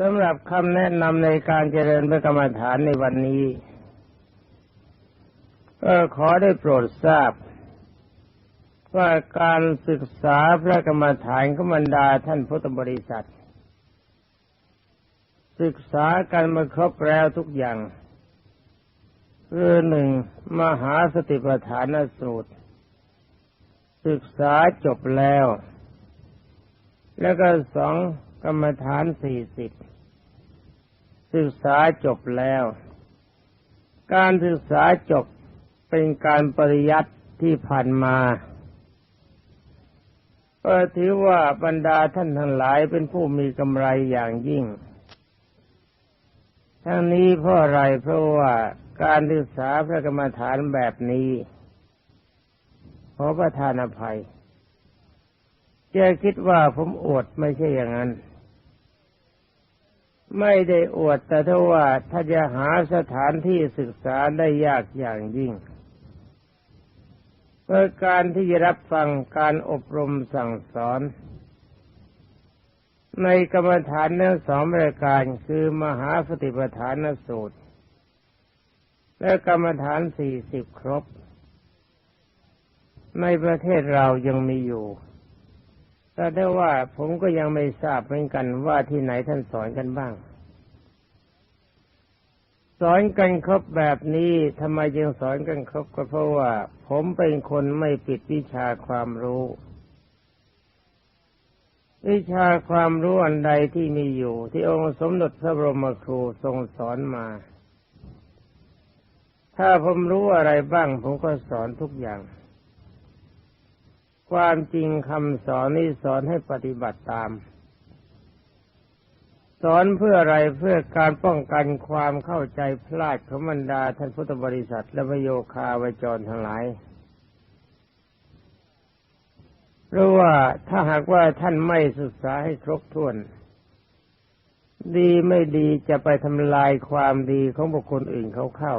สำหรับคำแนะนำในการเจริญพระกรรมฐานในวันนี้ก็ขอได้โปรดทราบ ว่าการศึกษาพระกรรมฐานขบรรดาท่านพุทธบริษัท ศึกษากันมาครบแล้วทุกอย่างคือหนึ่งมหาสติปัฏฐานสูตร ศึกษาจบแล้ว แล้วก็สอง กรรมฐานสี่สิบศึกษาจบแล้ว การศึกษาจบเป็นการปริยัติที่ผ่านมาก็ถือว่าบรรดาท่านทั้งหลายเป็นผู้มีกำไรอย่างยิ่ง ทั้งนี้เพราะอะไรเพราะว่าการศึกษาพระกรรมฐานแบบนี้ ขอประทานอภัย จะคิดว่าผมอวดไม่ใช่อย่างนั้น ไม่ได้อวดแต่ถ้าว่าถ้าจะหาสถานที่ศึกษาได้ยากอย่างยิ่งเพื่อการที่จะรับฟังการอบรมสั่งสอน ในกรรมฐานเนื้อสองรายการคือมหาสติปัฏฐานสูตร และกรรมฐานสี่สิบครบ ในประเทศเรายังมีอยู่ แต่ได้ว่าผมก็ยังไม่ทราบเหมือนกันว่าที่ไหนท่านสอนกันบ้าง สอนกันครบแบบนี้ทำไมจึงสอนกันครบก็เพราะว่า ผมเป็นคนไม่ปิดวิชาความรู้ วิชาความรู้อันใดที่มีอยู่ ที่องค์สมเด็จพระบรมครูทรงสอนมา ถ้าผมรู้อะไรบ้าง ผมก็สอนทุกอย่าง ความจริงคำสอนนี้สอนให้ปฏิบัติตาม สอนเพื่ออะไรเพื่อการป้องกันความเข้าใจพลาดของบรรดาท่านพุทธบริษัท และประโยคาวจรทั้งหลายเพราะว่าถ้าหากว่าท่านไม่ศึกษาให้ครบถ้วน ดีไม่ดีจะไปทำลายความดีของบุคคลอื่นเขาเข้า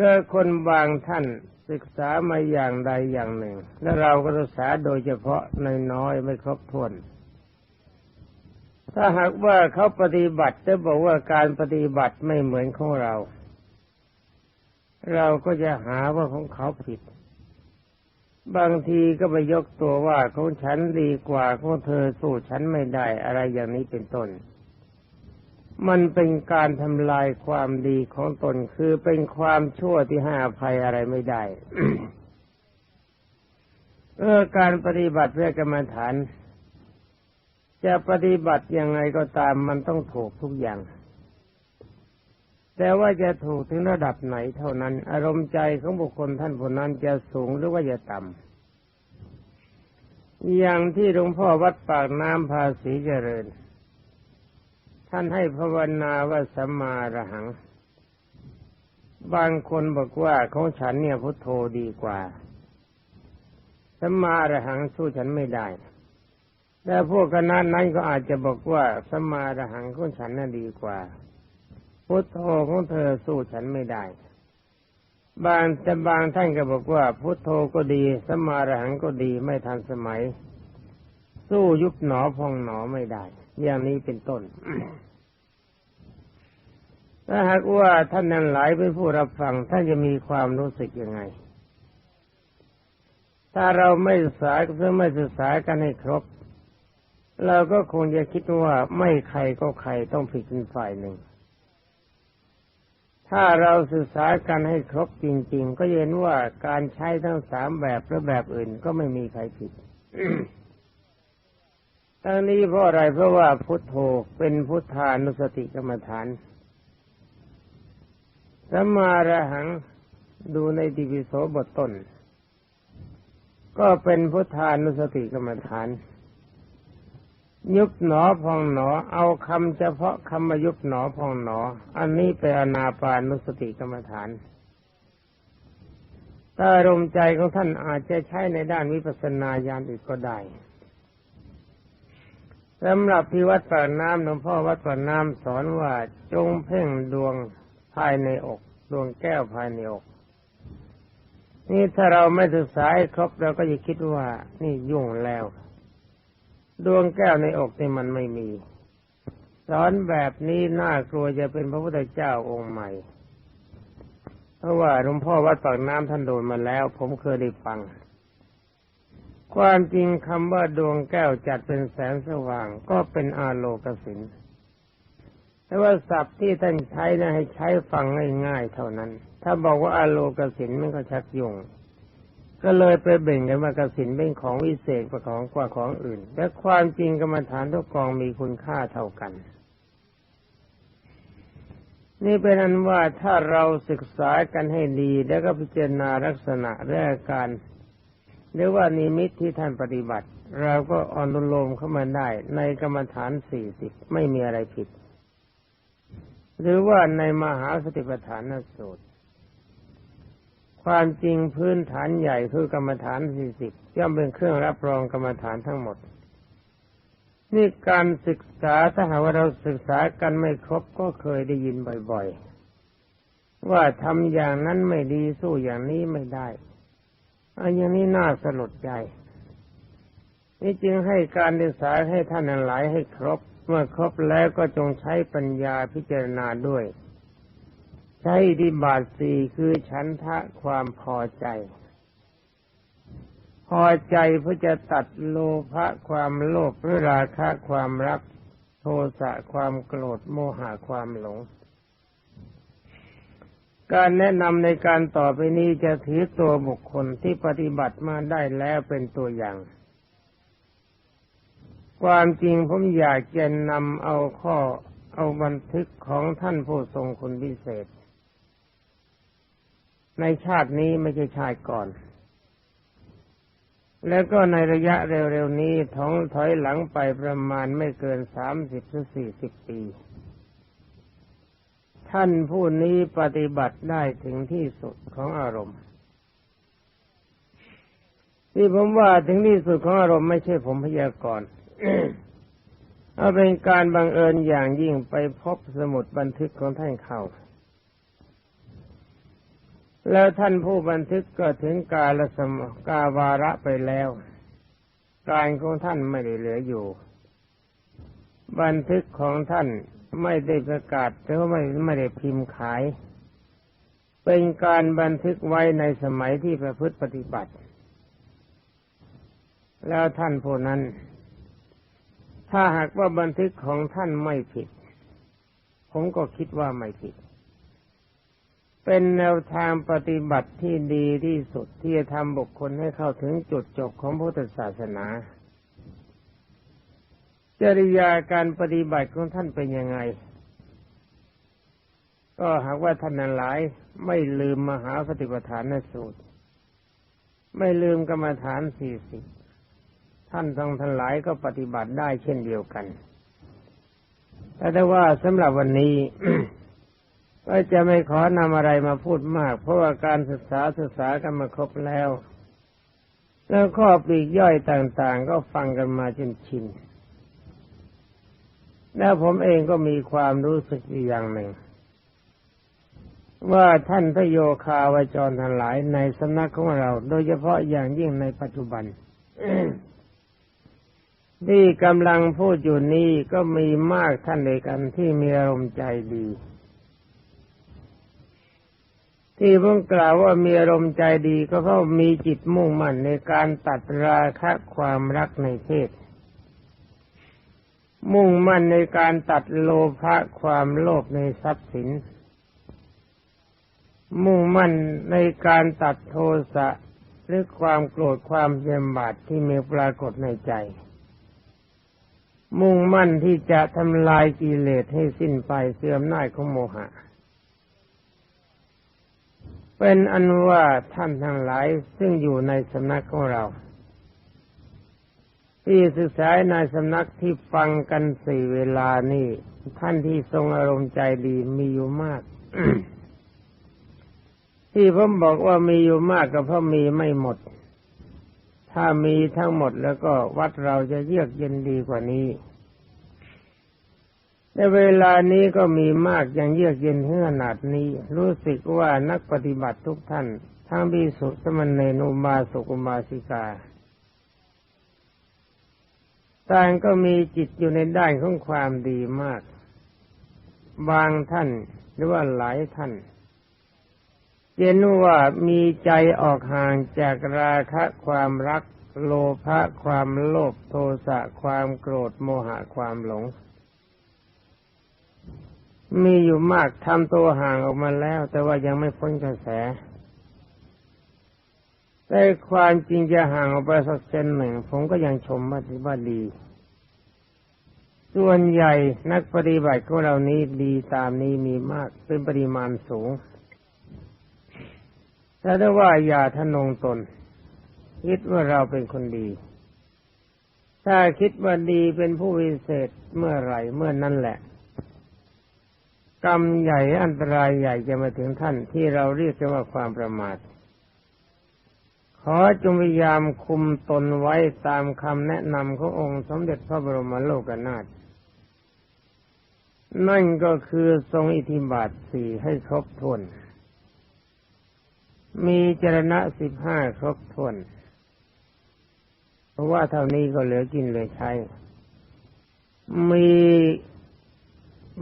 เรื่องคนบางท่านศึกษามาอย่างใดอย่างหนึ่ง และเราก็ศึกษาโดยเฉพาะน้อยๆไม่ครบถ้วนถ้าหากว่าเขาปฏิบัติจะบอกว่าการปฏิบัติไม่เหมือนของเรา เราก็จะหาว่าของเขาผิด บางทีก็ไปยกตัวว่าของฉันดีกว่าของเธอสู้ฉันไม่ได้อะไรอย่างนี้เป็นต้น มันเป็นการทำลายความดีของตนคือเป็นความชั่วที่ห้อภัยอะไรไม่ได้เออการปฏิบัติเพื่อกรรมฐาน จะปฏิบัติยังไงก็ตามมันต้องถูกทุกอย่าง แต่ว่าจะถูกถึงระดับไหนเท่านั้น อารมณ์ใจของบุคคลท่านผู้นั้นจะสูงหรือว่าจะต่ำอย่างที่หลวงพ่อวัดปากน้ำภาษีเจริญ ท่านให้ภาวนาว่าสัมมาระหัง บางคนบอกว่าของฉันเนี่ยพุทโธดีกว่าสัมมาระหังสู้ฉันไม่ได้ แต่พวกคณะนั้นก็อาจจะบอกว่าสัมมาระหังของฉันน่ะดีกว่า พุทโธของเธอสู้ฉันไม่ได้ บางแต่บางท่านก็บอกว่า พุทโธก็ดีสัมมาระหังก็ดีไม่ทันสมัย สู้ยุบหนอพองหนอไม่ได้ อย่างนี้เป็นต้นถ้าหากว่าท่านนั้นหลายเป็นผู้รับฟังท่านจะมีความรู้สึกยังไง ถ้าเราไม่ศึกษาเพื่อไม่ศึกษากันให้ครบ เราก็คงจะคิดว่าไม่ใครก็ใครต้องผิดเป็นฝ่ายหนึ่ง ถ้าเราศึกษากันให้ครบจริง ๆ ก็เห็นว่าการใช้ทั้งสามแบบหรือแบบอื่นก็ไม่มีใครผิด ทั้งนี้เพราะอะไรเพราะว่าพุทโธเป็นพุทธานุสติกรรมฐานสัมมาระหังดูในติปิโสบทต้น ก็เป็นพุทธานุสติกรรมฐาน ยุบหนอพองหนอ เอาคำเฉพาะคำมายุบหนอพองหนอ อันนี้เป็นอนาปานุสติกรรมฐานถ้าอารมณ์ใจของท่านอาจจะใช้ในด้านวิปัสสนาญาณอีกก็ได้ สำหรับที่วัดปากน้ำหลวงพ่อวัดปากน้ำสอนว่าจงเพ่งดวงภายในอก ดวงแก้วภายในอก นี่ถ้าเราไม่ศึกษาให้ครบเราก็จะคิดว่า นี่ยุ่งแล้ว ดวงแก้วในอกนี่มันไม่มี สอนแบบนี้น่ากลัวจะเป็นพระพุทธเจ้าองค์ใหม่ เพราะว่าหลวงพ่อวัดปากน้ำท่านโดนมาแล้ว ผมเคยได้ฟัง ความจริงคำว่าดวงแก้วจัดเป็นแสงสว่าง ก็เป็นอาโลกสินแต่ว่าศัพท์ที่ท่านใช้นะให้ใช้ฟังง่ายๆเท่านั้น ถ้าบอกว่าอาโลกสินมันก็ชักยุ่งก็เลยไปเบ่งกันว่ากสินเป็นของวิเศษกว่าของกว่าของอื่นแต่ความจริงกรรมฐานทุกกองมีคุณค่าเท่ากัน นี่เป็นอันว่าถ้าเราศึกษากันให้ดีแล้วก็พิจารณาลักษณะและอาการ หรือว่านิมิตที่ท่านปฏิบัติ เราก็อนุโลมเข้ามาได้ในกรรมฐานสี่สิบไม่มีอะไรผิด หรือว่าในมหาสติปัฏฐานสูตร ความจริงพื้นฐานใหญ่คือกรรมฐานสี่สิบย่อมเป็นเครื่องรับรองกรรมฐานทั้งหมด นี่การศึกษาถ้าหากว่าเราศึกษากันไม่ครบก็เคยได้ยินบ่อย ๆ ว่าทำอย่างนั้นไม่ดีสู้อย่างนี้ไม่ได้ อันอย่างนี้น่าสลดใจ นี่จึงให้การศึกษาให้ท่านหลายให้ครบ เมื่อครบแล้วก็จงใช้ปัญญาพิจารณาด้วย ใช้ดิบาทสี่คือฉันทะความพอใจ พอใจเพื่อจะตัดโลภะความโลภหรือราคะความรัก โทสะความโกรธโมหะความหลง การแนะนำในการต่อไปนี้จะถือตัวบุคคลที่ปฏิบัติมาได้แล้วเป็นตัวอย่าง ความจริงผมอยากจะนำเอาข้อเอาบันทึกของท่านผู้ทรงคุณพิเศษ ในชาตินี้ไม่ใช่ชาติก่อน แล้วก็ในระยะเร็วๆนี้ท้องถอยหลังไปประมาณไม่เกินสามสิบหรือสี่สิบปี ท่านผู้นี้ปฏิบัติได้ถึงที่สุดของอารมณ์ ที่ผมว่าถึงที่สุดของอารมณ์ไม่ใช่ผมพยากรณ์เอาเป็นการบังเอิญอย่างยิ่งไปพบสมุดบันทึกของท่านเขาแล้วท่านผู้บันทึกก็ถึงกาลสมกาวาระไปแล้ว การของท่านไม่ได้เหลืออยู่ บันทึกของท่าน ไม่ได้ประกาศหรือไม่ไม่ได้พิมพ์ขาย เป็นการบันทึกไว้ในสมัยที่ประพฤติปฏิบัติ แล้วท่านผู้นั้น ถ้าหากว่าบันทึกของท่านไม่ผิด ผมก็คิดว่าไม่ผิด เป็นแนวทางปฏิบัติที่ดีที่สุดที่จะทำบุคคลให้เข้าถึงจุดจบของพุทธศาสนา จริยาการปฏิบัติของท่านเป็นยังไง ก็หากว่าท่านนั้นหลายไม่ลืมมหาปฏิปทานนสูตร ไม่ลืมกรรมฐานสี่สิบท่านทั้งทั้งหลายก็ปฏิบัติได้เช่นเดียวกัน แต่ได้ว่าสำหรับวันนี้ก็จะไม่ขอนำอะไรมาพูดมาก เพราะว่าการศึกษาศึกษากันมาครบแล้ว แล้วข้อปลีกย่อยต่างๆ ก็ฟังกันมาจนชิน แล้วผมเองก็มีความรู้สึกอีกอย่างหนึ่ง ว่าท่านพระโยคาวจรทั้งหลายในสำนักของเรา โดยเฉพาะอย่างยิ่งในปัจจุบันที่กำลังพูดอยู่นี้ก็มีมากท่านเลยกันที่มีอารมณ์ใจดี ที่ผมกล่าวว่ามีอารมณ์ใจดีก็เพราะมีจิตมุ่งมั่นในการตัดราคะความรักในเพศ มุ่งมั่นในการตัดโลภะความโลภในทรัพย์สิน มุ่งมั่นในการตัดโทสะหรือความโกรธความเย็นบาดที่มีปรากฏในใจ มุ่งมั่นที่จะทำลายกิเลสให้สิ้นไปเสื่อมหน้าของโมหะ เป็นอันว่าท่านทั้งหลายซึ่งอยู่ในสำนักของเรา ที่ศึกษาในสำนักที่ฟังกันสี่เวลานี่ท่านที่ทรงอารมณ์ใจดีมีอยู่มาก ที่ผมบอกว่ามีอยู่มากก็เพราะมีไม่หมด ถ้ามีทั้งหมดแล้วก็วัดเราจะเยือกเย็นดีกว่านี้ในเวลานี้ก็มีมากย่างเยือกเย็นเท่ขนาดนี้ รู้สึกว่านักปฏิบัติทุกท่าน ทั้งบิสุสมณเณรุมาสุกุมาสิกา ต่างก็มีจิตอยู่ในด้านของความดีมาก บางท่านหรือว่าหลายท่านเห็นว่ามีใจออกห่างจากราคะความรัก โลภะความโลภโทสะความโกรธโมหะความหลง มีอยู่มากทำตัวห่างออกมาแล้ว แต่ว่ายังไม่พ้นกระแส แต่ความจริงจะห่างออกไปสักเซนหนึ่ง ผมก็ยังชมว่าถือว่าดี ส่วนใหญ่นักปฏิบัติของเรานี้ดีตามนี้มีมากเป็นปริมาณสูงแต่ถ้าว่าอย่าทะนงตน คิดว่าเราเป็นคนดี ถ้าคิดว่าดีเป็นผู้วิเศษเมื่อไหร่เมื่อนั้นแหละ กรรมใหญ่อันตรายใหญ่จะมาถึงท่านที่เราเรียกกันว่าความประมาท อจงพยายามคุมตนไว้ตามคำแนะนำขององค์สมเด็จพระบรมโลกนาถนั่นก็คือทรงอิทธิบาทสี่ให้ครบถ้วน มีจรณะสิบห้าครบถ้วน เพราะว่าเท่านี้ก็เหลือกินเหลือใช้ มี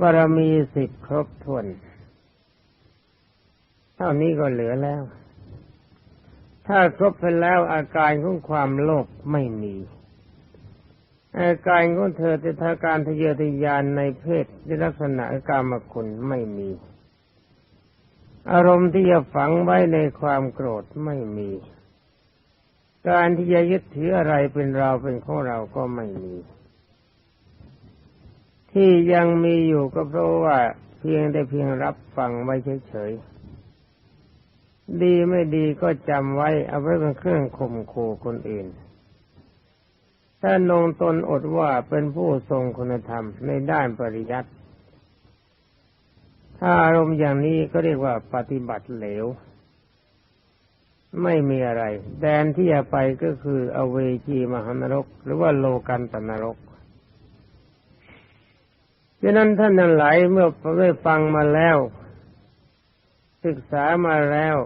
บารมีสิบครบถ้วน เท่านี้ก็เหลือแล้ว ถ้าครบไปแล้วอาการของความโลภไม่มี อาการของเธอจะทาการทะเยอทะยานในเพศในลักษณะกามคุณไม่มี อารมณ์ที่จะฝังไว้ในความโกรธไม่มี การที่จะยึดถืออะไรเป็นเราเป็นของเราก็ไม่มี ที่ยังมีอยู่ก็เพราะว่าเพียงได้เพียงรับฟังไว้เฉยๆ ดีไม่ดีก็จำไว้เอาไว้เป็นเครื่องข่มขู่คนอื่น ถ้านงตนอดว่าเป็นผู้ทรงคุณธรรมในด้านปริยัติ ถ้าอารมณ์อย่างนี้ก็เรียกว่าปฏิบัติเหลว ไม่มีอะไร แดนที่จะไปก็คืออเวจีมหานรก หรือว่าโลกันตนรกดังนั้นท่านทั้งหลายเมื่อได้ฟังมาแล้ว ศึกษามาแล้ว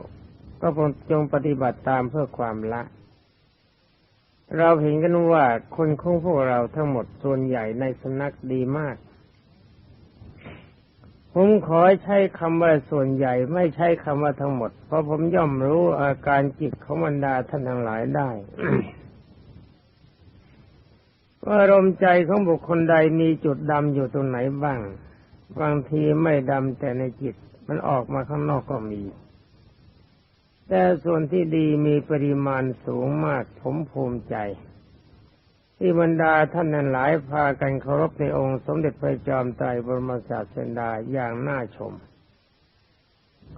ก็จงปฏิบัติตามเพื่อความละ เราเห็นกันว่าคนของพวกเราทั้งหมดส่วนใหญ่ในสำนักดีมาก ผมขอใช้คำว่าส่วนใหญ่ไม่ใช้คำว่าทั้งหมด เพราะผมย่อมรู้อาการจิตของบรรดาท่านทั้งหลายได้ว่าอารมใจของบุคคลใดมีจุดดำอยู่ตรงไหนบ้าง บางทีไม่ดำแต่ในจิต มันออกมาข้างนอกก็มี แต่ส่วนที่ดีมีปริมาณสูงมากผมภูมิใจ ที่บรรดาท่านนั้นหลายพากันเคารพในองค์สมเด็จพระจอมไตรบรมศาสดาอย่างน่าชม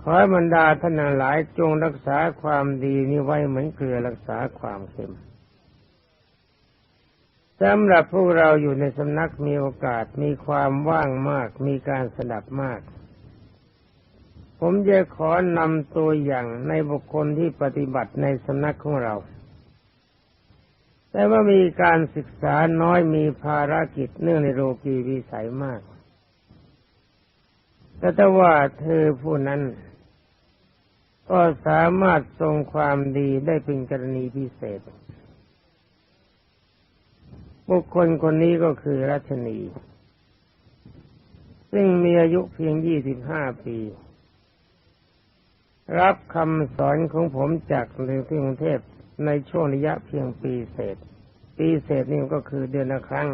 ขอให้บรรดาท่านนั้นหลายจงรักษาความดีนี้ไว้เหมือนเกลือรักษาความเค็มสำหรับพวกเราอยู่ในสำนักมีโอกาสมีความว่างมาก มีการสดับมาก ผมจะขอนำตัวอย่างในบุคคลที่ปฏิบัติในสำนักของเรา แต่ว่ามีการศึกษาน้อยมีภารกิจเนื่องในโลกีวิสัยมาก แต่ถ้าว่าเธอผู้นั้น ก็สามารถทรงความดีได้เป็นกรณีพิเศษ บุคคลคนนี้ก็คือรัชนี ซึ่งมีอายุเพียงยี่สิบห้าปี รับคำสอนของผมจากเรือที่กรุงเทพในช่วงระยะเพียงปีเศษ ปีเศษนี่ก็คือเดือนละครั้ง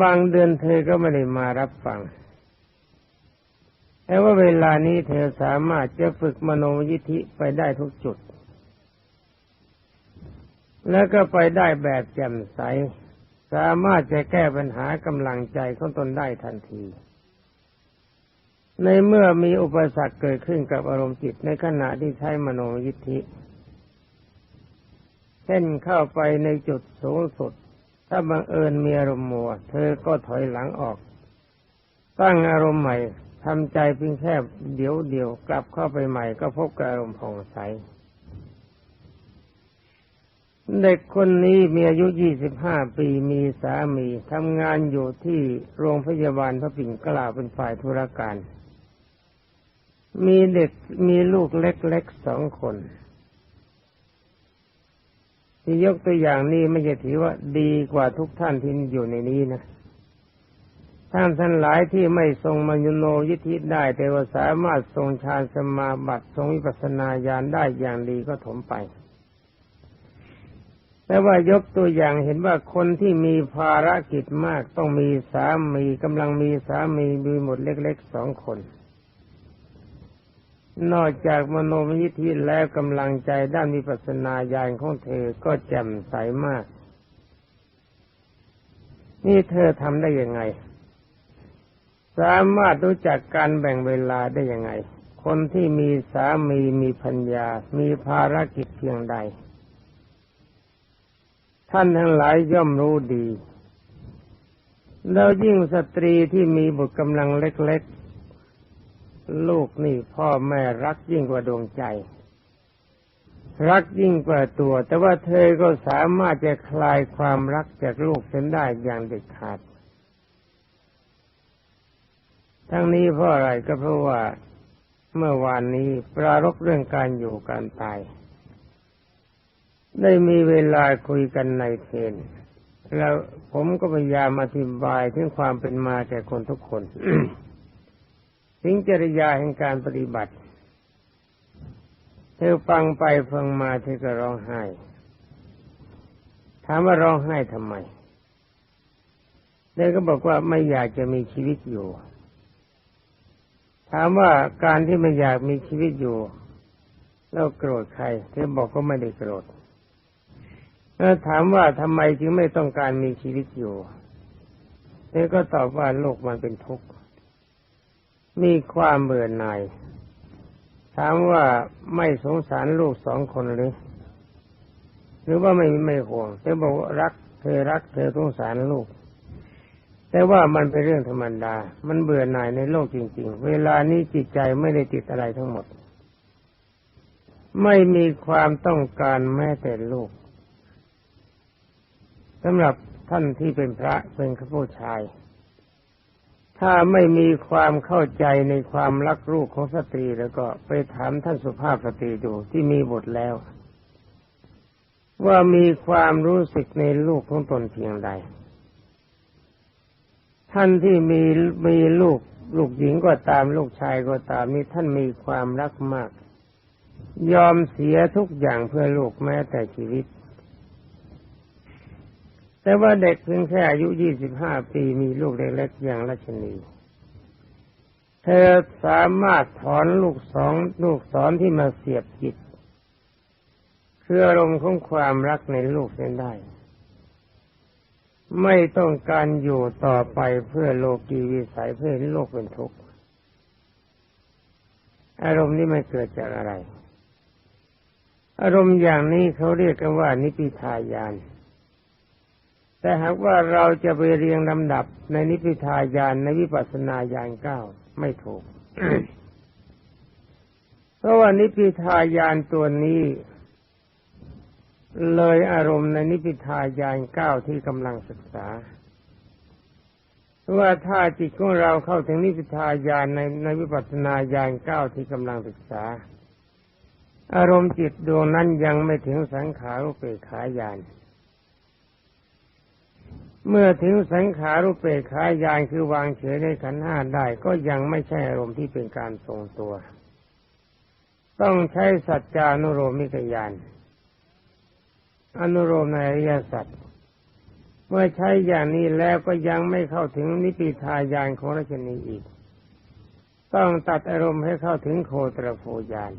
บางเดือนเธอก็ไม่ได้มารับฟังแต่ว่าเวลานี้เธอสามารถจะฝึกมโนยิธิไปได้ทุกจุด แล้วก็ไปได้แบบแจ่มใส สามารถจะแก้ปัญหากำลังใจของตนได้ทันที ในเมื่อมีอุปสรรคเกิดขึ้นกับอารมณ์จิตในขณะที่ใช้มโนยิทธิเช่นเข้าไปในจุดสูงสุด ถ้าบังเอิญมีอารมณ์มัว เธอก็ถอยหลังออก ตั้งอารมณ์ใหม่ทำใจเพียงแค่เดี๋ยวเดียวกลับเข้าไปใหม่ก็พบกับอารมณ์ผ่องใสเด็กคนนี้มีอายุยี่สิบห้าปี มีสามี ทำงานอยู่ที่โรงพยาบาลพระปิ่นเกล้าเป็นฝ่ายธุรการ มีเด็กมีลูกเล็กๆสองคนที่ยกตัวอย่างนี้ไม่ใช่ถือว่าดีกว่าทุกท่านที่อยู่ในนี้นะท่านท่านหลายที่ไม่ทรงมัญญโนยิทธิได้แต่ว่าสามารถทรงฌานสมาบัติทรงวิปัสสนาญาณได้อย่างดีก็ถมไป แต่ว่ายกตัวอย่างเห็นว่าคนที่มีภารกิจมากต้องมีสามีกำลังมีสามีมีหมดเล็กๆสองคน นอกจากมโนมยิทธิแล้วกำลังใจด้านวิปัสสนาญาณของเธอก็แจ่มใสมาก นี่เธอทำได้ยังไง สามารถรู้จักการแบ่งเวลาได้ยังไง คนที่มีสามีมีพัญญา มีภารกิจเพียงใด ท่านทั้งหลายย่อมรู้ดี แล้วยิ่งสตรีที่มีบุตรกำลังเล็กๆ ลูกนี่พ่อแม่รักยิ่งกว่าดวงใจ รักยิ่งกว่าตัว แต่ว่าเธอก็สามารถจะคลายความรักจากลูกเส้นได้อย่างเด็ดขาด ทั้งนี้เพราะอะไรก็เพราะว่าเมื่อวานนี้ปรารบเรื่องการอยู่การตาย ได้มีเวลาคุยกันในเทนแล้วผมก็พยายามอธิบายถึงความเป็นมาแก่คนทุกคน ถึงจริยาแห่งการปฏิบัติ เธอฟังไปฟังมาเธอก็ร้องไห้ ถามว่าร้องไห้ทำไมเธอก็บอกว่าไม่อยากจะมีชีวิตอยู่ ถามว่าการที่ไม่อยากมีชีวิตอยู่ แล้วโกรธใคร เธอบอกก็ไม่ได้โกรธแล้วถามว่าทำไมจึงไม่ต้องการมีชีวิตอยู่เธอก็ตอบว่าโลกมันเป็นทุกข์ มีความเบื่อหน่าย ถามว่าไม่สงสารลูกสองคนหรือ หรือว่าไม่ไม่ห่วงเธอบอกว่ารักเธอรักเธอสงสารลูก แต่ว่ามันเป็นเรื่องธรรมดา มันเบื่อหน่ายในโลกจริง ๆ เวลานี้จิตใจไม่ได้ติดอะไรทั้งหมด ไม่มีความต้องการแม้แต่ลูกสำหรับท่านที่เป็นพระเป็นข้าผู้ชาย ถ้าไม่มีความเข้าใจในความรักลูกของสตรีแล้วก็ไปถามท่านสุภาพสตรีดูที่มีบทแล้ว ว่ามีความรู้สึกในลูกของตนเพียงใด ท่านที่มีมีลูกลูกหญิงก็ตามลูกชายก็ตามนี่ท่านมีความรักมาก ยอมเสียทุกอย่างเพื่อลูกแม้แต่ชีวิต แต่ว่าเด็กเพียงแค่อายุยี่สิบห้าปีมีลูกเล็กๆอย่างรัชนี เธอสามารถถอนลูกสองลูกศรที่มาเสียบจิตคืออารมณ์ของความรักในลูกเส้นได้ ไม่ต้องการอยู่ต่อไปเพื่อโลกีวิสัยเพื่อให้โลกเป็นทุกข์อารมณ์นี้ไม่เกิดจากอะไร อารมณ์อย่างนี้เขาเรียกกันว่านิพิทายาน แต่หากว่าเราจะไปเรียงลำดับในนิพิทายานในวิปัสสนาญาณเก้าไม่ถูก เพราะว่านิพิทายานตัวนี้ เลยอารมณ์ในนิพิทายานเก้าที่กำลังศึกษาว่าถ้าจิตของเราเข้าถึงนิพิทายานในในวิปัสสนาญาณเก้าที่กำลังศึกษา อารมณ์จิตดวงนั้นยังไม่ถึงสังขารุเปกขายาน เมื่อถึงสังขารุเปกขายานคือวางเฉยในขันห้าได้ก็ยังไม่ใช่อารมณ์ที่เป็นการทรงตัว ต้องใช้สัจจานุโรมิกยานอนุโรมในอริยสัจเมื่อใช้อย่างนี้แล้วก็ยังไม่เข้าถึงนิพิทายานของราชนีอีก ต้องตัดอารมณ์ให้เข้าถึงโคตรโพยาน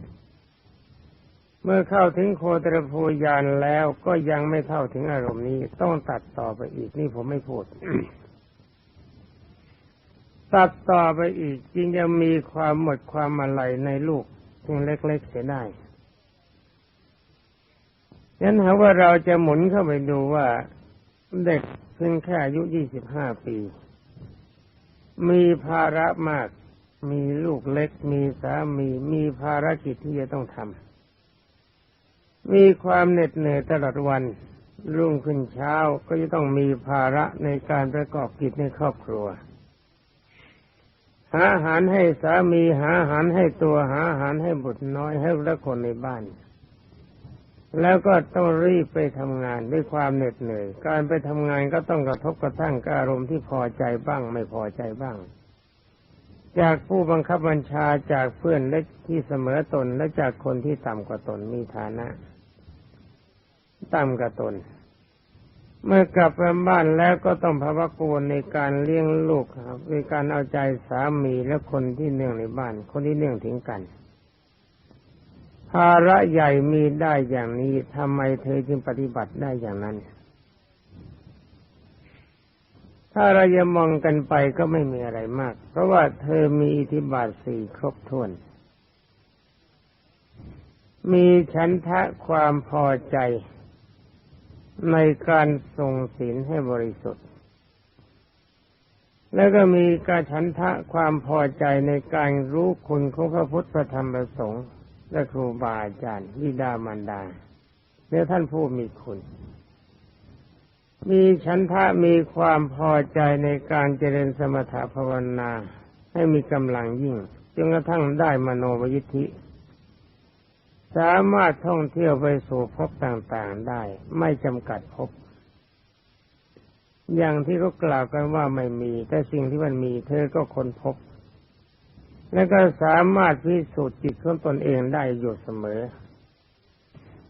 เมื่อเข้าถึงโคตรโพยานแล้วก็ยังไม่เข้าถึงอารมณ์นี้ ต้องตัดต่อไปอีกนี่ผมไม่พูดตัดต่อไปอีกจึงจะมีความหมดความอะไรในลูกเพียงเล็ก ๆ เสียได้ยันหาว่าเราจะหมุนเข้าไปดูว่าเด็กเพียงแค่อายุยี่สิบห้าปี มีภาระมาก มีลูกเล็ก มีสามี มีภารกิจที่จะต้องทำ มีความเหน็ดเหนื่อยตลอดวัน รุ่งขึ้นเช้าก็จะต้องมีภาระในการประกอบกิจในครอบครัว หาอาหารให้สามีหาอาหารให้ตัวหาอาหารให้บุตรน้อยให้ละคนในบ้าน แล้วก็ต้องรีบไปทำงานด้วยความเหน็ดเหนื่อย การไปทำงานก็ต้องกระทบกระทั่งกับอารมณ์ที่พอใจบ้าง ไม่พอใจบ้าง จากผู้บังคับบัญชาจากเพื่อนเล็กที่เสมอตนและจากคนที่ต่ำกว่าตนมีฐานะ ต่ำกว่าตน เมื่อกลับไปบ้านแล้วก็ต้องภาวะกวนในการเลี้ยงลูกครับในการเอาใจสามีและคนที่เนื่องในบ้าน คนที่เนื่องถึงกัน ภาระใหญ่มีได้อย่างนี้ทำไมเธอจึงปฏิบัติได้อย่างนั้น ถ้าเราจะมองกันไปก็ไม่มีอะไรมาก เพราะว่าเธอมีอิทธิบาทสี่ครบถ้วนมีฉันทะความพอใจ ในการทรงศีลให้บริสุทธิ์ แล้วก็มีการฉันทะความพอใจในการรู้คุณของพระพุทธพระธรรมพระสงฆ์และครูบาอาจารย์วิดามารดาเนื้อท่านผู้มีคุณ มีฉันทะมีความพอใจในการเจริญสมถภาวนาให้มีกำลังยิ่งจนกระทั่งได้มโนวิธิ สามารถท่องเที่ยวไปสู่ภพต่างๆได้ ไม่จำกัดภพอย่างที่เขากล่าวกันว่าไม่มี แต่สิ่งที่มันมีเธอก็ค้นพบ และก็สามารถพิสูจน์จิตของตนเองได้อยู่เสมอ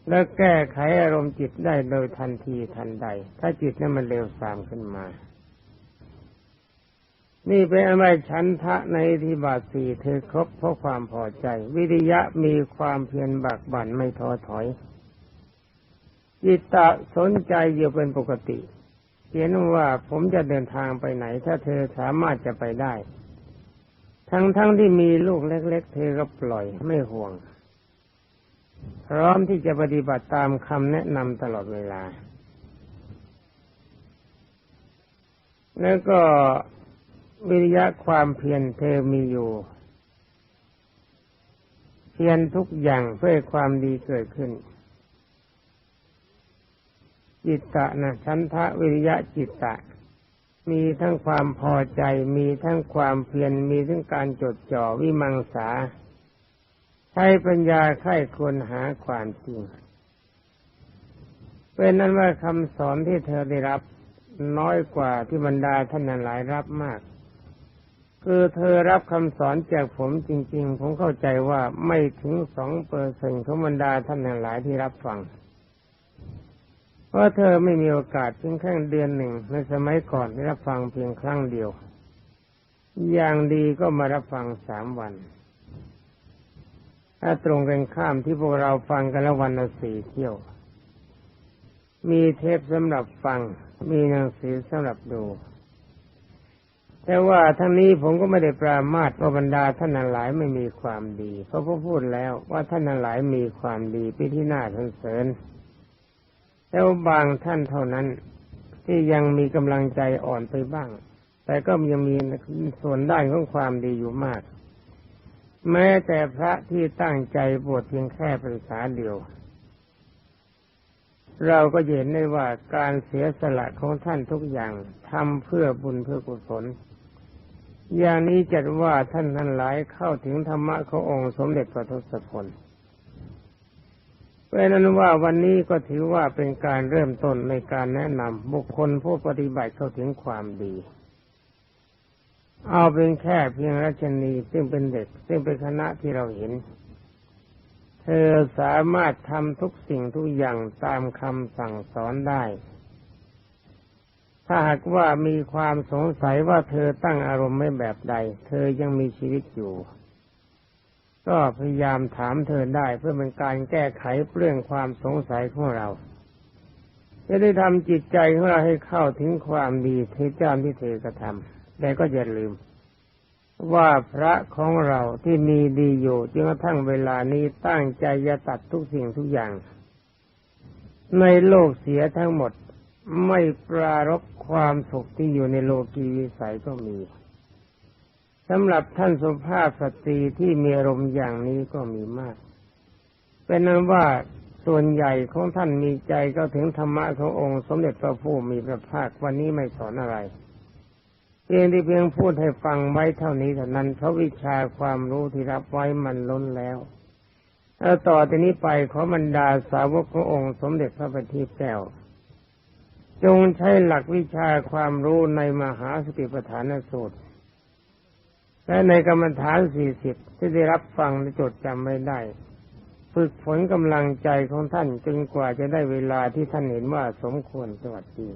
และแก้ไขอารมณ์จิตได้โดยทันทีทันใด ถ้าจิตนั้นมันเร็วสามขึ้นมา นี่เป็นอะไรฉันทะในที่บาทสี่เธอครบเพราะความพอใจ วิริยะมีความเพียรบักบั่นไม่ท้อถอยจิตตะสนใจอยู่เป็นปกติเขียนว่าผมจะเดินทางไปไหน ถ้าเธอสามารถจะไปได้ ทั้งๆทที่มีลูกเล็ก ๆ เธอก็ปล่อยไม่ห่วง พร้อมที่จะปฏิบัติตามคำแนะนำตลอดเวลา แล้วก็ วิริยะความเพียรเธอมีอยู่ เพียรทุกอย่างเพื่อความดีเกิดขึ้น จิตตะนะชันทะวิริยะจิตตะ มีทั้งความพอใจ มีทั้งความเพียรมีทั้งการจดจ่อวิมังสาใช้ปัญญาไข้ควรหาความจริงเป็นนั้นว่าคำสอนที่เธอได้รับน้อยกว่าที่บรรดาท่านหลายรับมาก คือเธอรับคำสอนจากผมจริง ๆ ผมเข้าใจว่าไม่ถึงสองเปอร์เซ็นต์ของบรรดาท่านหลายที่รับฟัง เพราะเธอไม่มีโอกาสเพียงแค่เดือนหนึ่งในสมัยก่อนได้รับฟังเพียงครั้งเดียว อย่างดีก็มารับฟังสามวัน ถ้าตรงกันข้ามที่พวกเราฟังกันละวันละสี่เที่ยว มีเทปสำหรับฟัง มีหนังสือสำหรับดู แต่ว่าทั้งนี้ผมก็ไม่ได้ปรามาสว่าบรรดาท่านหลายไม่มีความดีเพราะผมพูดแล้วว่าท่านหลายมีความดีเป็นที่น่าสรรเสริญแต่ว่าบางท่านเท่านั้นที่ยังมีกำลังใจอ่อนไปบ้าง แต่ก็ยังมีส่วนด้านของความดีอยู่มาก แม้แต่พระที่ตั้งใจบวชเพียงแค่ภาษาเดียว เราก็เห็นได้ว่าการเสียสละของท่านทุกอย่างทำเพื่อบุญเพื่อกุศล อย่างนี้จัดว่าท่านทั้งหลายเข้าถึงธรรมะขององค์สมเด็จพระทศพลเพราะนั้นว่าวันนี้ก็ถือว่าเป็นการเริ่มต้นในการแนะนำบุคคลผู้ปฏิบัติเข้าถึงความดี เอาเป็นแค่เพียงรัชนีซึ่งเป็นเด็ก ซึ่งเป็นคณะที่เราเห็น เธอสามารถทำทุกสิ่งทุกอย่างตามคำสั่งสอนได้ ถ้าหากว่ามีความสงสัยว่าเธอตั้งอารมณ์ไม่แบบใด เธอยังมีชีวิตอยู่ ก็พยายามถามเธอได้เพื่อเป็นการแก้ไขเรื่องความสงสัยของเรา จะได้ทำจิตใจของเราให้เข้าถึงความดีที่เจ้าที่เธอกระทำแต่ก็อย่าลืม ว่าพระของเราที่มีดีอยู่จนกระทั่งเวลานี้ตั้งใจจะตัดทุกสิ่งทุกอย่าง ในโลกเสียทั้งหมด ไม่ปรารบความสุขที่อยู่ในโลกีวิสัยก็มีสำหรับท่านสุภาพสตรีที่มีอารมณ์อย่างนี้ก็มีมาก เป็นนั้นว่าส่วนใหญ่ของท่านมีใจก็ถึงธรรมะขององค์สมเด็จพระผู้มีพระภาควันนี้ไม่สอนอะไรเพียงที่เพียงพูดให้ฟังไว้เท่านี้เท่านั้นเพราะวิชาความรู้ที่รับไว้มันล้นแล้วแล้วต่อจากนี้ไปขอบรรดาสาวกขององค์สมเด็จพระบัณฑิตแก้ว จงใช้หลักวิชาความรู้ในมหาสติปัฏฐานสูตร และในกรรมฐานสี่สิบที่ได้รับฟังและจดจำไม่ได้ ฝึกฝนกำลังใจของท่านจนกว่าจะได้เวลาที่ท่านเห็นว่าสมควรสวัสดี